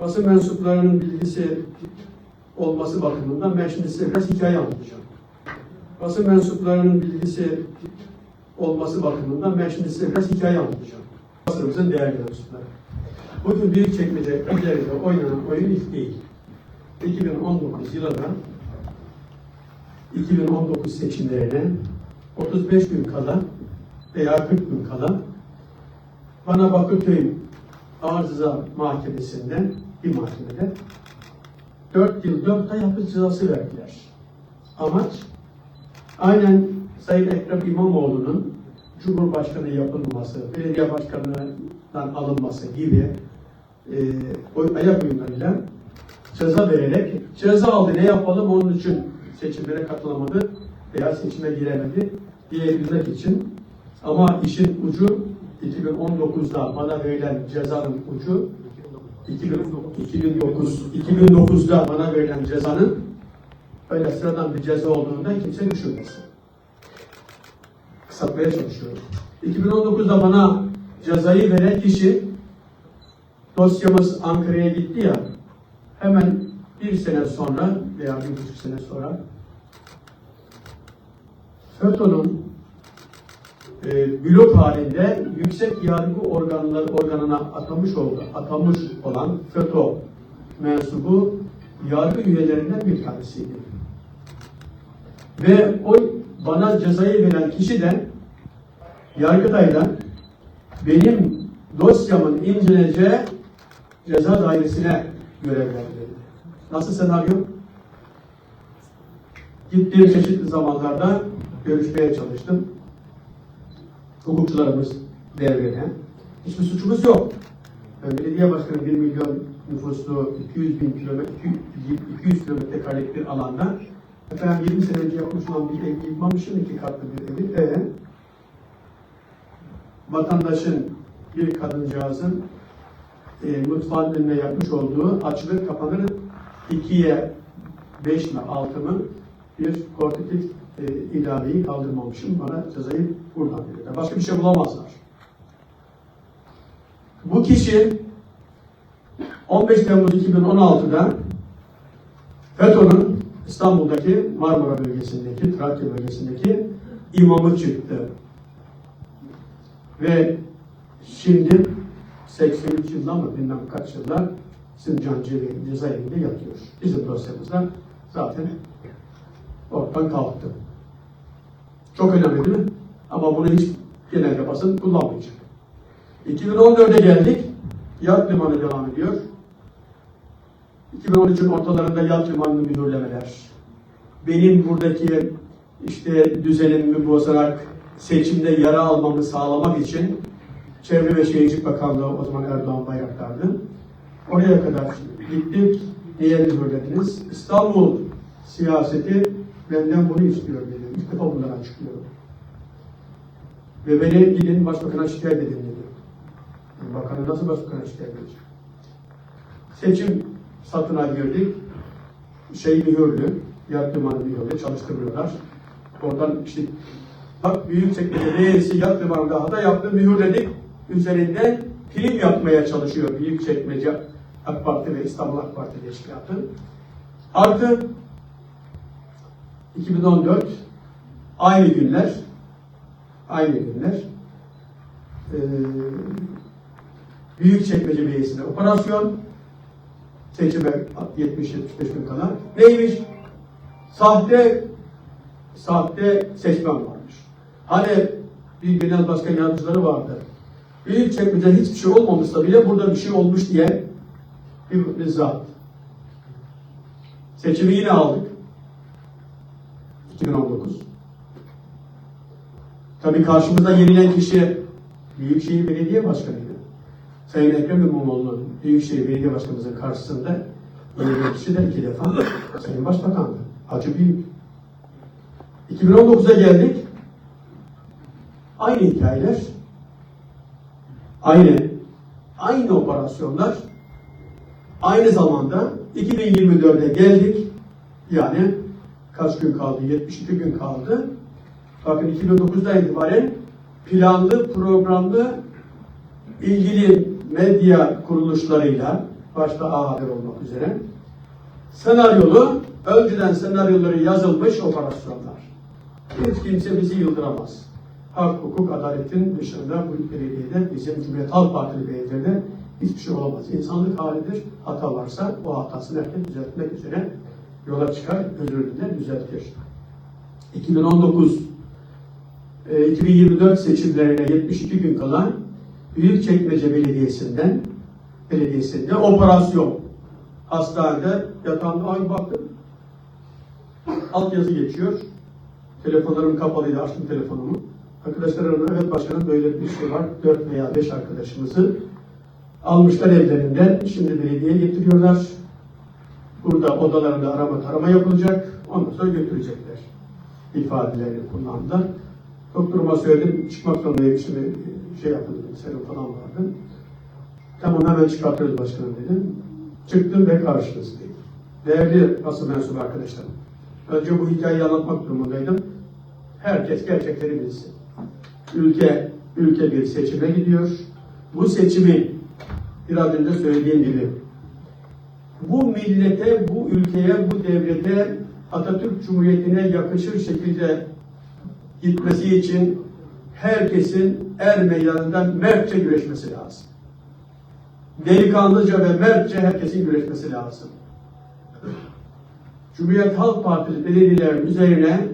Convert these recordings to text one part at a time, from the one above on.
basın mensuplarının bilgisi olması bakımından ben şimdi biraz hikaye anlatacağım. Basın mensuplarının bilgisi olması bakımından ben şimdi biraz hikaye anlatacağım. Basınımızın değerli mensupları. Bugün Büyükçekmece üzerinde oynanan oyun ilk değil. 2019 yılında 2019 seçimlerine 35 gün kala veya 40 gün kala bana Bakırköy Ağır Ceza Mahkemesi'nde bir mahkemede 4 yıl 4 ay hapis cezası verdiler. Amaç aynen Sayın Ekrem İmamoğlu'nun Cumhurbaşkanı yapılması, belediye başkanından alınması gibi e, ayak oyunlarıyla ceza vererek ceza aldı ne yapalım onun için seçimlere katılamadı veya seçime giremedi diyebilmek için ama işin ucu 2019'da bana verilen cezanın ucu 2009 2009'da bana verilen cezanın öyle sıradan bir ceza olduğunda kimse düşünmesin. Kısaltmaya çalışıyorum. 2019'da bana cezayı veren kişi dosyamız Ankara'ya gitti ya hemen bir sene sonra veya bir buçuk sene sonra FETÖ'nün e, blok halinde yüksek yargı organları organına atamış oldu, atamış olan FETÖ mensubu yargı üyelerinden bir tanesiydi. Ve o bana cezayı veren kişi de Yargıtay'dan benim dosyamın inceleneceği ceza dairesine görevlendirildi. Nasıl senaryo? Gittiğim çeşitli zamanlarda görüşmeye çalıştım. Hukukçularımız devrede. Hiçbir suçumuz yok. Ben belediye başkanı 1 milyon nüfuslu 200 bin kilometre 200 kilometre karelik bir alanda efendim 20 sene önce yapmış olan bir ev yıkmamışım iki katlı bir evi. E, vatandaşın bir kadıncağızın e, mutfağın önüne yapmış olduğu açılır kapanır ikiye beş mi altı mı bir korkutif e, ilaveyi kaldırmamışım. Bana cezayı buradan verirler. Başka bir şey bulamazlar. Bu kişi 15 Temmuz 2016'da FETÖ'nün İstanbul'daki Marmara bölgesindeki, Trakya bölgesindeki imamı çıktı. Ve şimdi 83 yılda mı bilmem kaç yıllar Sincan cezaevinde yatıyor. Bizim dosyamızda zaten ortadan kalktı. Çok önemli değil mi? Ama bunu hiç genelde basın kullanmayacak. 2014'e geldik. Yat limanı devam ediyor. 2013'ün ortalarında yat limanını mühürlemeler. Benim buradaki işte düzenimi bozarak seçimde yara almamı sağlamak için Çevre ve Şehircilik Bakanlığı o zaman Erdoğan Bayraktar'dı. Oraya kadar gittik. Niye mühürlediniz? İstanbul siyaseti benden bunu istiyor dedi. İlk defa bunları açıklıyorum. Ve beni gidin başbakana şikayet edin dedi. Yani bakanı nasıl başbakana şikayet edecek? Seçim satına girdik. Şey mühürlü, yat limanı mühürlü, çalıştırıyorlar. Oradan işte bak Büyükçekmece Belediyesi yat limanında hata yaptı, mühürledik. Üzerinde film yapmaya çalışıyor Büyükçekmece AK Parti ve İstanbul AK Parti Teşkilatı. Artı 2014 aynı günler aynı günler eee Büyükçekmece Belediyesi'nde operasyon seçime 70-75 gün kala neymiş? Sahte sahte seçmen varmış. Hani bir genel başkan yardımcıları vardı. Büyükçekmece'de hiçbir şey olmamışsa bile burada bir şey olmuş diye bir, bir zat. Seçimi yine aldık. 2019. Tabii karşımızda yenilen kişi Büyükşehir Belediye Başkanı'ydı. Sayın Ekrem İmamoğlu Büyükşehir Belediye Başkanımızın karşısında yenilen kişi de iki defa Sayın Başbakan'dı. Acı büyük. 2019'a geldik. Aynı hikayeler, aynı aynı operasyonlar, aynı zamanda 2024'e geldik. Yani kaç gün kaldı? 72 gün kaldı. Bakın 2009'dan itibaren planlı, programlı ilgili medya kuruluşlarıyla başta A Haber olmak üzere. Senaryolu, önceden senaryoları yazılmış operasyonlar. Hiç kimse bizi yıldıramaz. Hak, hukuk, adaletin dışında bu belediyede, bizim Cumhuriyet Halk Partili belediyede hiçbir şey olamaz. İnsanlık halidir. Hata varsa o hatasını herkes düzeltmek üzere yola çıkar, özürlüğünde düzeltir. 2019 e, 2024 seçimlerine 72 gün kala Büyükçekmece Belediyesi'nden belediyesinde operasyon hastanede yatağımda ay baktım altyazı geçiyor. Telefonlarım kapalıydı. Açtım telefonumu. Arkadaşlar aradı. Evet başkanım böyle bir şey var. 4 veya 5 arkadaşımızı almışlar evlerinden. Şimdi belediyeye getiriyorlar. Burada odalarında arama tarama yapılacak. Ondan sonra götürecekler. ifadelerini kullandılar. Doktoruma söyledim. Çıkmak zorundayım. Şimdi şey yapın dedim. Serum falan vardı. Tamam hemen çıkartıyoruz başkanım dedim. Çıktım ve karşınızdayım. Değerli basın mensubu arkadaşlarım. Önce bu hikayeyi anlatmak durumundaydım. Herkes gerçekleri bilsin. Ülke, ülke bir seçime gidiyor. Bu seçimi biraz önce söylediğim gibi bu millete, bu ülkeye, bu devlete Atatürk Cumhuriyeti'ne yakışır şekilde gitmesi için herkesin er meydanından mertçe güreşmesi lazım. Delikanlıca ve mertçe herkesin güreşmesi lazım. Cumhuriyet Halk Partili belediyelerin üzerine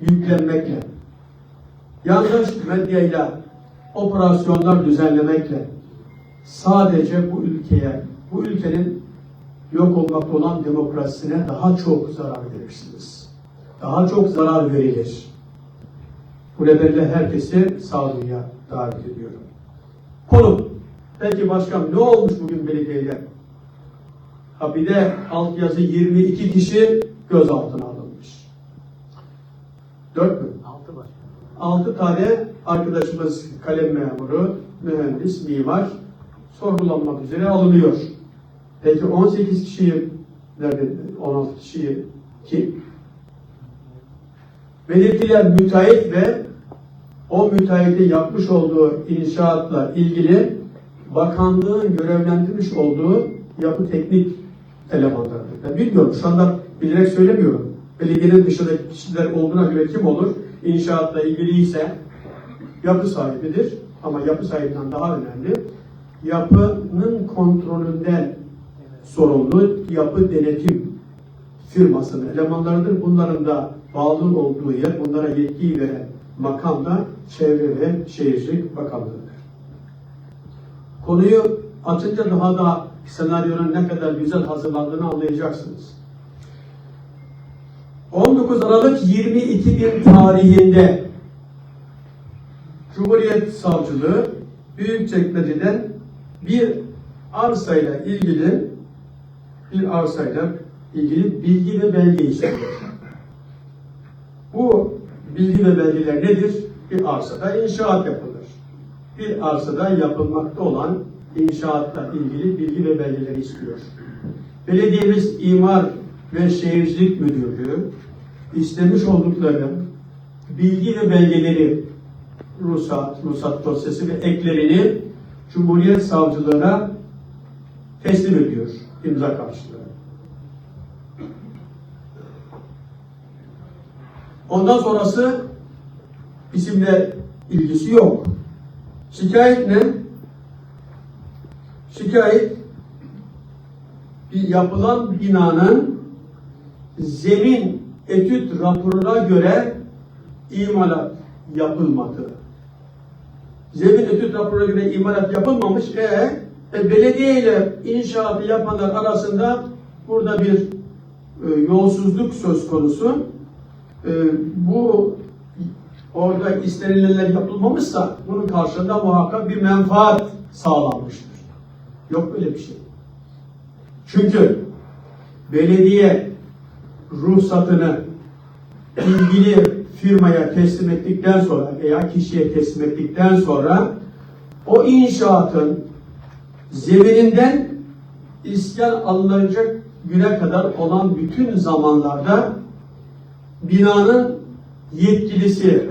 yüklenmekle, yanlış medyayla operasyonlar düzenlemekle sadece bu ülkeye, bu ülkenin yok olmakta olan demokrasisine daha çok zarar verirsiniz. Daha çok zarar verilir. Bu nedenle herkesi sağduya davet ediyorum. Konu. Peki başkan ne olmuş bugün belediyede? Ha bir de altyazı 22 kişi gözaltına alınmış. 4 mü? Altı başkanım. 6 tane arkadaşımız kalem memuru, mühendis, mimar sorgulanmak üzere alınıyor. Peki 18 kişiyi nerede? 16 kişiyi kim? Belirtilen müteahhit ve o müteahhitin yapmış olduğu inşaatla ilgili bakanlığın görevlendirmiş olduğu yapı teknik elemanlarıdır. Ben bilmiyorum. Şu anda bilerek söylemiyorum. Belediyenin dışındaki kişiler olduğuna göre kim olur? İnşaatla ilgili ise yapı sahibidir. Ama yapı sahibinden daha önemli. Yapının kontrolünden sorumlu yapı denetim firmasının elemanlarıdır. Bunların da bağlı olduğu yer, bunlara yetkiyi veren makam da Çevre ve Şehircilik Bakanlığı'dır. Konuyu açınca daha da senaryonun ne kadar güzel hazırlandığını anlayacaksınız. 19 Aralık 22 bin tarihinde Cumhuriyet Savcılığı Büyükçekmece'den bir arsayla ilgili bir arsayla ilgili bilgi ve belge istiyor. Bu bilgi ve belgeler nedir? Bir arsada inşaat yapılır. Bir arsada yapılmakta olan inşaatla ilgili bilgi ve belgeleri istiyor. Belediyemiz İmar ve Şehircilik Müdürlüğü istemiş oldukları bilgi ve belgeleri ruhsat, ruhsat dosyası ve eklerini Cumhuriyet Savcılığına teslim ediyor imza karşılığı. Ondan sonrası isimle ilgisi yok. Şikayet ne? Şikayet bir yapılan binanın zemin etüt raporuna göre imalat yapılmadı. Zemin etüt raporuna göre imalat yapılmamış. E, e belediye ile inşaatı yapanlar arasında burada bir e, yolsuzluk söz konusu. E, bu orada istenilenler yapılmamışsa bunun karşılığında muhakkak bir menfaat sağlanmıştır. Yok böyle bir şey. Çünkü belediye ruhsatını ilgili firmaya teslim ettikten sonra veya kişiye teslim ettikten sonra o inşaatın zemininden iskan alınacak güne kadar olan bütün zamanlarda binanın yetkilisi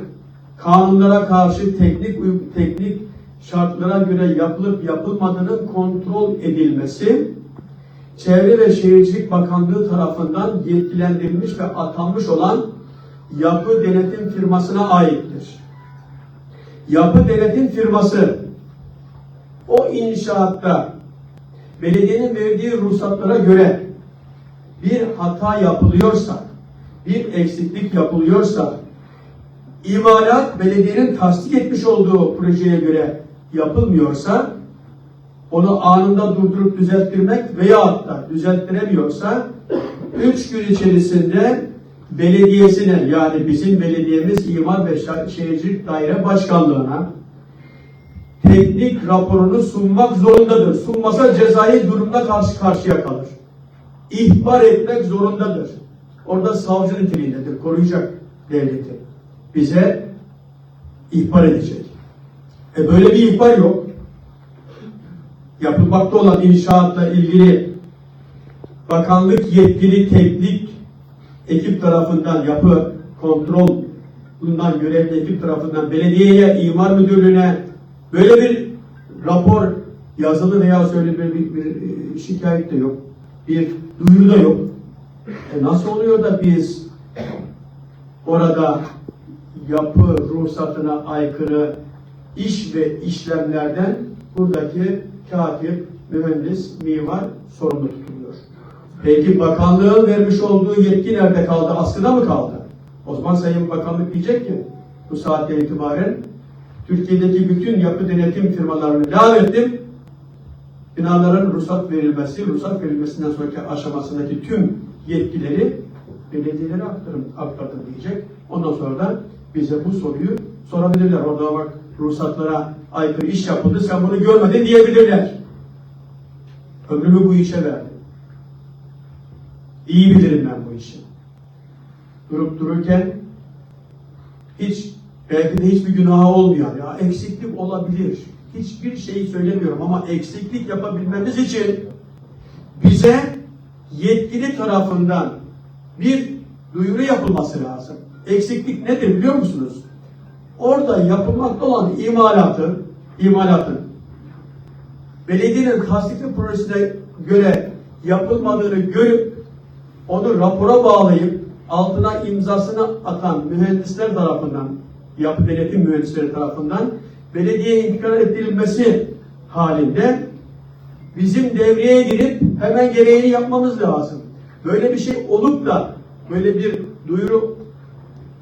kanunlara karşı teknik teknik şartlara göre yapılıp yapılmadığının kontrol edilmesi Çevre ve Şehircilik Bakanlığı tarafından yetkilendirilmiş ve atanmış olan yapı denetim firmasına aittir. Yapı denetim firması o inşaatta belediyenin verdiği ruhsatlara göre bir hata yapılıyorsa, bir eksiklik yapılıyorsa, imalat belediyenin tasdik etmiş olduğu projeye göre yapılmıyorsa, onu anında durdurup düzelttirmek veya da düzelttiremiyorsa, üç gün içerisinde belediyesine yani bizim belediyemiz İmar ve Şehircilik Daire Başkanlığı'na teknik raporunu sunmak zorundadır. Sunmasa cezai durumda karşı karşıya kalır. İhbar etmek zorundadır. Orada savcı niteliğindedir, koruyacak devleti. Bize ihbar edecek. E böyle bir ihbar yok. Yapılmakta olan inşaatla ilgili bakanlık yetkili teknik ekip tarafından yapı kontrol bundan görevli ekip tarafından belediyeye, imar müdürlüğüne böyle bir rapor yazılı veya söyle bir, bir, bir şikayet de yok. Bir duyuru da yok. E nasıl oluyor da biz orada yapı ruhsatına aykırı iş ve işlemlerden buradaki katip, mühendis, mimar sorumlu tutuluyor. Peki bakanlığın vermiş olduğu yetki nerede kaldı? Askıda mı kaldı? O zaman Sayın Bakanlık diyecek ki bu saatten itibaren Türkiye'deki bütün yapı denetim firmalarını davet ettim. Binaların ruhsat verilmesi, ruhsat verilmesinden sonraki aşamasındaki tüm yetkileri belediyelere aktarım, aktardım diyecek. Ondan sonra da bize bu soruyu sorabilirler. Orada bak ruhsatlara aykırı iş yapıldı, sen bunu görmedin diyebilirler. Ömrümü bu işe verdim. İyi bilirim ben bu işi. Durup dururken hiç belki de hiçbir günahı olmayan ya eksiklik olabilir. Hiçbir şeyi söylemiyorum ama eksiklik yapabilmemiz için bize yetkili tarafından bir duyuru yapılması lazım. Eksiklik nedir biliyor musunuz? Orada yapılmakta olan imalatın, imalatın belediyenin tasdikli projesine göre yapılmadığını görüp onu rapora bağlayıp altına imzasını atan mühendisler tarafından, yapı denetim mühendisleri tarafından belediyeye intikal ettirilmesi halinde bizim devreye girip hemen gereğini yapmamız lazım. Böyle bir şey olup da böyle bir duyuru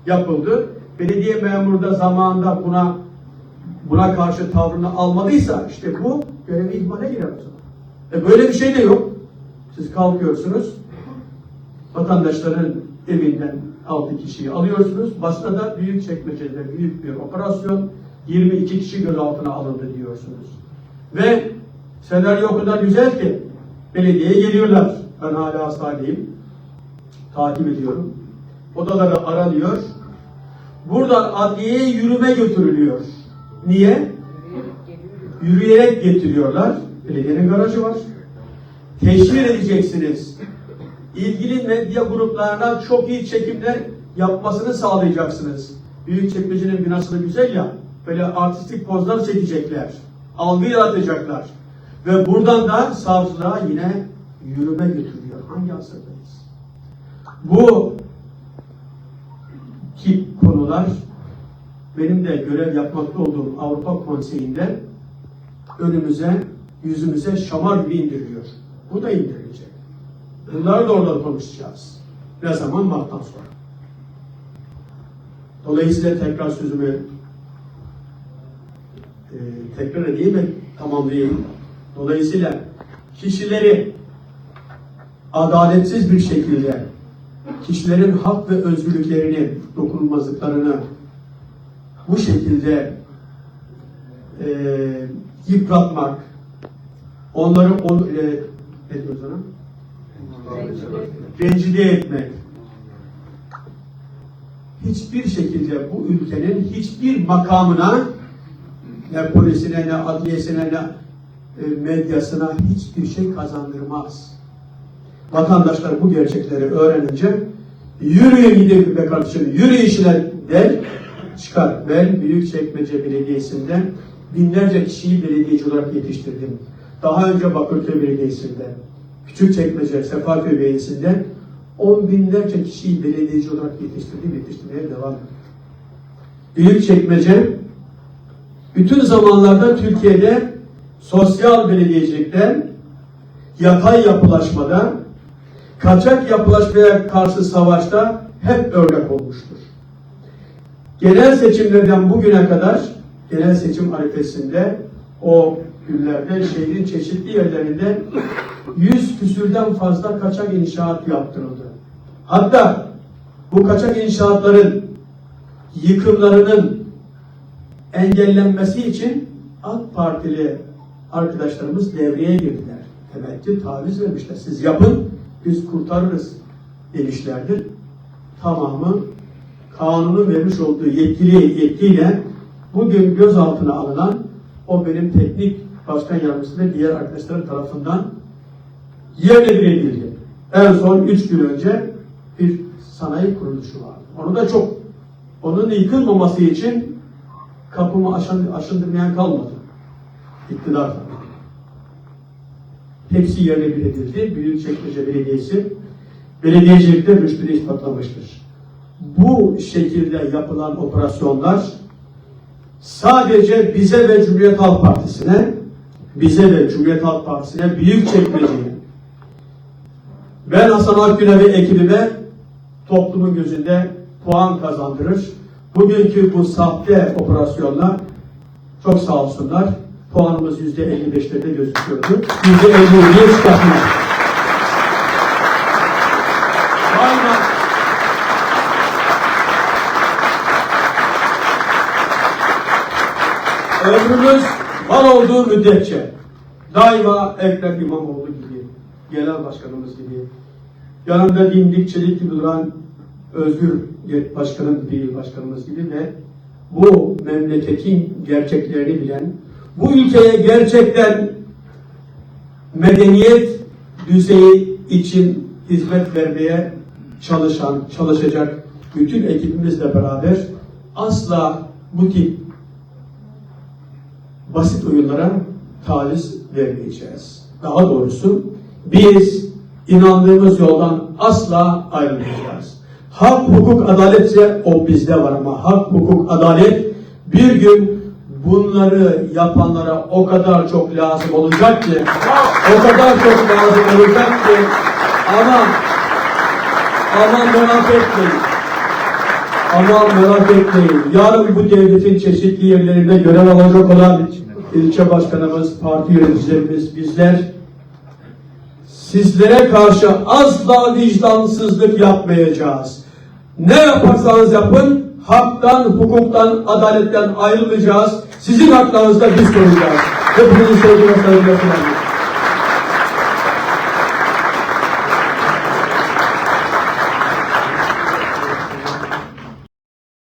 yapıldı. Belediye memuru da zamanında buna buna karşı tavrını almadıysa işte bu görevi ihmale girer o. E böyle bir şey de yok. Siz kalkıyorsunuz, vatandaşların evinden 6 kişiyi alıyorsunuz. Basına da büyük çekmecede büyük bir operasyon 22 kişi gözaltına alındı diyorsunuz. Ve senaryo o kadar güzel ki belediyeye geliyorlar. Ben hala hastaneyim. Takip ediyorum. Odaları aranıyor. Buradan adliyeye yürüme götürülüyor. Niye? Yürüyerek getiriyorlar. Belediyenin garajı var. Teşhir edeceksiniz. İlgili medya gruplarına çok iyi çekimler yapmasını sağlayacaksınız. Büyükçekmece'nin binası da güzel ya. Böyle artistik pozlar çekecekler. Algı yaratacaklar. Ve buradan da savcılığa yine yürüme götürüyor. Hangi asırdayız? Bu tip konular benim de görev yapmakta olduğum Avrupa Konseyi'nde önümüze, yüzümüze şamar gibi indiriliyor. Bu da indirilecek. Bunları da orada konuşacağız. Ne zaman? Mart'tan sonra. Dolayısıyla tekrar sözümü e, tekrar edeyim ve tamamlayayım. Dolayısıyla kişileri adaletsiz bir şekilde kişilerin hak ve özgürlüklerini, dokunulmazlıklarını bu şekilde e, yıpratmak, onları on, e, ne diyoruz ona? rencide etmek hiçbir şekilde bu ülkenin hiçbir makamına ne polisine ne adliyesine ne medyasına hiçbir şey kazandırmaz. Vatandaşlar bu gerçekleri öğrenince yürüyün gidin be kardeşim yürü işler der çıkar. Ben Büyükçekmece Belediyesi'nde binlerce kişiyi belediyeci olarak yetiştirdim. Daha önce Bakırköy Belediyesi'nde, Küçükçekmece Sefaköy Belediyesi'nde on binlerce kişiyi belediyeci olarak yetiştirdi, yetiştirmeye devam ediyor. Büyükçekmece bütün zamanlarda Türkiye'de sosyal belediyecilikten yatay yapılaşmada, kaçak yapılaşmaya karşı savaşta hep örnek olmuştur. Genel seçimlerden bugüne kadar genel seçim arifesinde o günlerde şehrin çeşitli yerlerinde yüz küsürden fazla kaçak inşaat yaptırıldı. Hatta bu kaçak inşaatların yıkımlarının engellenmesi için AK Partili arkadaşlarımız devreye girdiler. Demek ki taviz vermişler. Siz yapın, biz kurtarırız demişlerdir. Tamamı kanunun vermiş olduğu yetkili yetkiyle bugün gözaltına alınan o benim teknik başkan yardımcısı ve diğer arkadaşlarım tarafından yerle bir edildi. En son üç gün önce bir sanayi kuruluşu vardı. Onu da çok, onun yıkılmaması için kapımı aşın, aşındırmayan kalmadı. İktidar. Hepsi yerle bir edildi. Büyükçekmece Belediyesi belediyecilikte rüştünü ispatlamıştır. Bu şekilde yapılan operasyonlar sadece bize ve Cumhuriyet Halk Partisi'ne bize ve Cumhuriyet Halk Partisi'ne büyük çekmeceyi ben Hasan Akgül'e ve ekibime toplumun gözünde puan kazandırır. Bugünkü bu sahte operasyonla çok sağ olsunlar. Puanımız yüzde 55'lerde gözüküyordu. Yüzde 57'ye çıkartmış. Aynen. Ömrümüz var olduğu müddetçe daima Ekrem İmamoğlu gibi, genel başkanımız gibi, yanında dimdik çelik gibi duran Özgür Başkanım gibi, başkanımız gibi ve bu memleketin gerçeklerini bilen, bu ülkeye gerçekten medeniyet düzeyi için hizmet vermeye çalışan, çalışacak bütün ekibimizle beraber asla bu tip basit oyunlara taviz vermeyeceğiz. Daha doğrusu biz inandığımız yoldan asla ayrılmayacağız. Hak, hukuk, adaletse o bizde var ama hak, hukuk, adalet bir gün bunları yapanlara o kadar çok lazım olacak ki o kadar çok lazım olacak ki ama aman merak etmeyin. Aman merak etmeyin. Yarın bu devletin çeşitli yerlerinde görev alacak olan ilçe başkanımız, parti yöneticilerimiz, bizler sizlere karşı asla vicdansızlık yapmayacağız. Ne yaparsanız yapın, haktan, hukuktan, adaletten ayrılmayacağız. Sizin haklarınızda biz koruyacağız. Hepinizin sevgi ve saygıyla selamlıyorum.